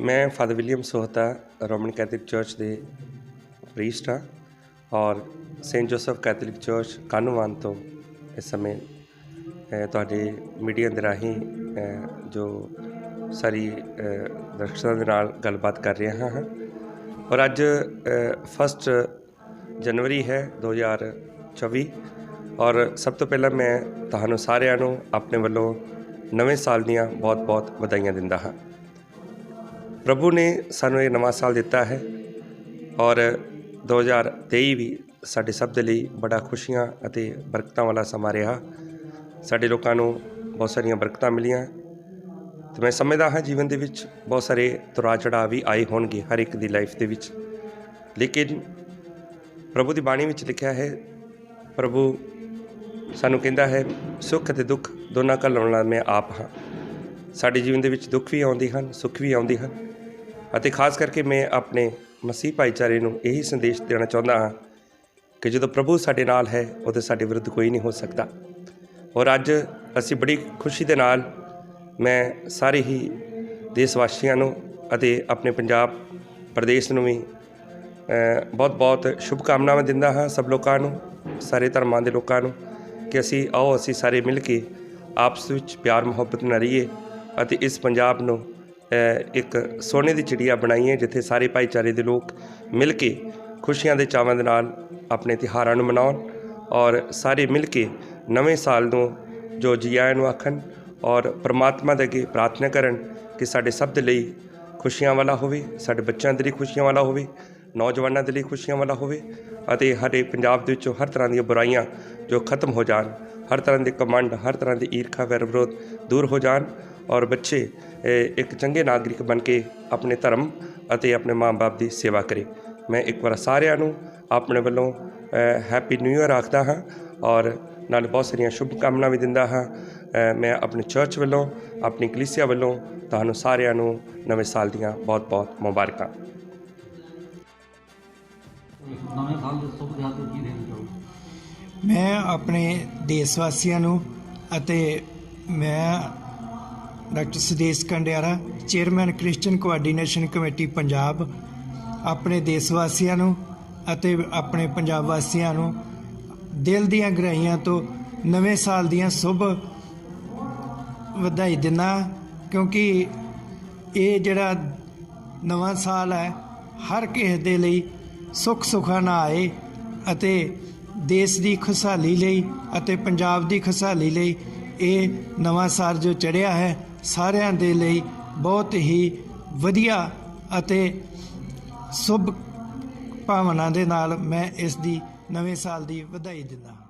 ਮੈਂ father William Sohta, Roman Catholic church ਦੇ priest ਹਾਂ ਔਰ Saint Joseph Catholic church Kanuwan ਤੋਂ ਇਸ ਸਮੇਂ ਤੁਹਾਡੇ ਮੀਡੀਆ ਦੇ ਰਾਹੀਂ ਜੋ ਸਾਰੀ ਦਰਸ਼ਕਾਂ ਦੇ ਨਾਲ ਗੱਲਬਾਤ ਕਰ ਰਿਹਾ ਹਾਂ ਔਰ ਅੱਜ ਫਸਟ ਜਨਵਰੀ ਹੈ 2024 ਔਰ ਸਭ ਤੋਂ ਪਹਿਲਾਂ ਮੈਂ ਤੁਹਾਨੂੰ ਸਾਰਿਆਂ ਨੂੰ ਆਪਣੇ ਵੱਲੋਂ ਨਵੇਂ ਸਾਲ ਦੀਆਂ ਬਹੁਤ-ਬਹੁਤ ਵਧਾਈਆਂ ਦਿੰਦਾ ਹਾਂ। ਪ੍ਰਭੂ ਨੇ ਸਾਨੂੰ ਇਹ ਨਵਾਂ ਸਾਲ ਦਿੱਤਾ ਹੈ ਔਰ 2023 ਵੀ ਸਾਡੇ ਸਭ ਦੇ ਲਈ ਬੜਾ ਖੁਸ਼ੀਆਂ ਅਤੇ ਬਰਕਤਾਂ ਵਾਲਾ ਸਮਾਂ ਰਿਹਾ ਸਾਡੇ ਲੋਕਾਂ ਨੂੰ ਬਹੁਤ ਸਾਰੀਆਂ ਬਰਕਤਾਂ ਮਿਲੀਆਂ ਤੇ ਮੈਂ ਸਮਝਦਾ ਹਾਂ ਜੀਵਨ ਦੇ ਵਿੱਚ ਬਹੁਤ ਸਾਰੇ ਤੁਰਾ ਚੜ੍ਹਾਅ ਵੀ ਆਏ ਹੋਣਗੇ ਹਰ ਇੱਕ ਦੀ ਲਾਈਫ ਦੇ ਵਿੱਚ ਲੇਕਿਨ ਪ੍ਰਭੂ ਦੀ ਬਾਣੀ ਵਿੱਚ ਲਿਖਿਆ ਹੈ ਪ੍ਰਭੂ ਸਾਨੂੰ ਕਹਿੰਦਾ ਹੈ ਸੁੱਖ ਅਤੇ ਦੁੱਖ ਦੋਨਾਂ ਘੱਲਣ ਵਾਲਾ ਮੈਂ ਆਪ ਹਾਂ ਸਾਡੇ ਜੀਵਨ ਦੇ ਵਿੱਚ ਦੁੱਖ ਵੀ ਆਉਂਦੇ ਹਨ ਸੁੱਖ ਵੀ ਆਉਂਦੇ ਹਨ ਅਤੇ ਖਾਸ ਕਰਕੇ ਮੈਂ ਆਪਣੇ ਮਸੀਹ ਭਾਈਚਾਰੇ ਨੂੰ ਇਹੀ ਸੰਦੇਸ਼ ਦੇਣਾ ਚਾਹੁੰਦਾ ਹਾਂ ਕਿ ਜਦੋਂ ਪ੍ਰਭੂ ਸਾਡੇ ਨਾਲ ਹੈ, ਉਹਦੇ ਸਾਡੇ ਵਿਰੁੱਧ ਕੋਈ ਨਹੀਂ ਹੋ ਸਕਦਾ। ਔਰ ਅੱਜ ਅਸੀਂ ਬੜੀ ਖੁਸ਼ੀ ਦੇ ਨਾਲ ਮੈਂ ਸਾਰੇ ਹੀ ਦੇਸ਼ ਵਾਸੀਆਂ ਨੂੰ ਅਤੇ ਆਪਣੇ ਪੰਜਾਬ ਪ੍ਰਦੇਸ਼ ਨੂੰ ਵੀ ਬਹੁਤ ਬਹੁਤ ਸ਼ੁਭ ਕਾਮਨਾਵਾਂ ਦਿੰਦਾ ਹਾਂ ਸਭ ਲੋਕਾਂ ਨੂੰ, ਸਾਰੇ ਧਰਮਾਂ ਦੇ ਲੋਕਾਂ ਨੂੰ ਕਿ ਅਸੀਂ ਆਓ, ਅਸੀਂ ਸਾਰੇ ਮਿਲ ਕੇ ਆਪਸ ਵਿੱਚ ਪਿਆਰ ਮੁਹੱਬਤ ਨਾਲ ਰਹੀਏ ਅਤੇ ਇਸ ਪੰਜਾਬ ਨੂੰ ਇੱਕ ਸੋਨੇ ਦੀ ਚਿੜੀਆ ਬਣਾਈ ਹੈ, ਜਿੱਥੇ ਸਾਰੇ ਭਾਈਚਾਰੇ ਦੇ ਲੋਕ ਮਿਲ ਕੇ ਖੁਸ਼ੀਆਂ ਦੇ ਚਾਵਾਂ ਦੇ ਨਾਲ ਆਪਣੇ ਤਿਉਹਾਰਾਂ ਨੂੰ ਮਨਾਉਣ ਔਰ ਸਾਰੇ ਮਿਲ ਕੇ ਨਵੇਂ ਸਾਲ ਨੂੰ ਜੋ ਜੀਆ ਨੂੰ ਆਖਣ ਔਰ ਪ੍ਰਮਾਤਮਾ ਦੇ ਅੱਗੇ ਪ੍ਰਾਰਥਨਾ ਕਰਨ ਕਿ ਸਾਡੇ ਸਭ ਦੇ ਲਈ ਖੁਸ਼ੀਆਂ ਵਾਲਾ ਹੋਵੇ, ਸਾਡੇ ਬੱਚਿਆਂ ਦੇ ਲਈ ਖੁਸ਼ੀਆਂ ਵਾਲਾ ਹੋਵੇ, ਨੌਜਵਾਨਾਂ ਦੇ ਲਈ ਖੁਸ਼ੀਆਂ ਵਾਲਾ ਹੋਵੇ ਅਤੇ ਸਾਡੇ ਪੰਜਾਬ ਦੇ ਵਿੱਚੋਂ ਹਰ ਤਰ੍ਹਾਂ ਦੀਆਂ ਬੁਰਾਈਆਂ ਜੋ ਖਤਮ ਹੋ ਜਾਣ, ਹਰ ਤਰ੍ਹਾਂ ਦੇ ਕਮੰਡ, ਹਰ ਤਰ੍ਹਾਂ ਦੀ ਈਰਖਾ, ਵੈਰ ਵਿਰੋਧ ਦੂਰ ਹੋ ਜਾਣ ਔਰ ਬੱਚੇ ਇੱਕ ਚੰਗੇ ਨਾਗਰਿਕ ਬਣ ਕੇ ਆਪਣੇ ਧਰਮ ਅਤੇ ਆਪਣੇ ਮਾਂ-ਬਾਪ ਦੀ ਸੇਵਾ ਕਰੇ। ਮੈਂ ਇੱਕ ਵਾਰ ਸਾਰਿਆਂ ਨੂੰ ਆਪਣੇ ਵੱਲੋਂ ਹੈਪੀ ਨਿਊ ਇਅਰ ਆਖਦਾ ਹਾਂ ਔਰ ਨਾਲ ਬਹੁਤ ਸਾਰੀਆਂ ਸ਼ੁਭ ਕਾਮਨਾ ਵੀ ਦਿੰਦਾ ਹਾਂ। ਮੈਂ ਆਪਣੇ ਚਰਚ ਵੱਲੋਂ ਆਪਣੀ ਕਲੀਸਿਆ ਵੱਲੋਂ ਤੁਹਾਨੂੰ ਸਾਰਿਆਂ ਨੂੰ ਨਵੇਂ ਸਾਲ ਦੀਆਂ ਬਹੁਤ-ਬਹੁਤ ਮੁਬਾਰਕਾਂ। ਨਵੇਂ ਸਾਲ ਦੇ ਸ਼ੁਭ ਦਿਹਾੜੇ ਤੇ ਕੀ ਦੇਣਾ ਚਾਹੋਗੇ? ਮੈਂ ਆਪਣੇ ਦੇਸ਼ ਵਾਸੀਆਂ ਨੂੰ ਅਤੇ ਮੈਂ doctor Sudesh Kandiara, chairman Christian coordination committee Punjab, ਆਪਣੇ ਦੇਸ਼ ਵਾਸੀਆਂ ਨੂੰ ਅਤੇ ਆਪਣੇ ਪੰਜਾਬ ਵਾਸੀਆਂ ਨੂੰ ਦਿਲ ਦੀਆਂ ਗਹਿਰਾਈਆਂ ਤੋਂ ਨਵੇਂ ਸਾਲ ਦੀਆਂ ਸ਼ੁਭ ਵਧਾਈ ਦਿੰਦਾ ਕਿਉਂਕਿ ਇਹ ਜਿਹੜਾ ਨਵਾਂ ਸਾਲ ਹੈ, ਹਰ ਕਿਸੇ ਦੇ ਲਈ ਸੁੱਖ ਸੁਖਾ ਨਾ ਆਏ ਅਤੇ ਦੇਸ਼ ਦੀ ਖੁਸ਼ਹਾਲੀ ਲਈ ਅਤੇ ਪੰਜਾਬ ਦੀ ਖੁਸ਼ਹਾਲੀ ਲਈ ਇਹ ਨਵਾਂ ਸਾਲ ਜੋ ਚੜ੍ਹਿਆ ਹੈ ਸਾਰਿਆਂ ਦੇ ਲਈ ਬਹੁਤ ਹੀ ਵਧੀਆ ਅਤੇ ਸ਼ੁਭ ਭਾਵਨਾ ਦੇ ਨਾਲ ਮੈਂ ਇਸ ਦੀ ਨਵੇਂ ਸਾਲ ਦੀ ਵਧਾਈ ਦਿੰਦਾ ਹਾਂ।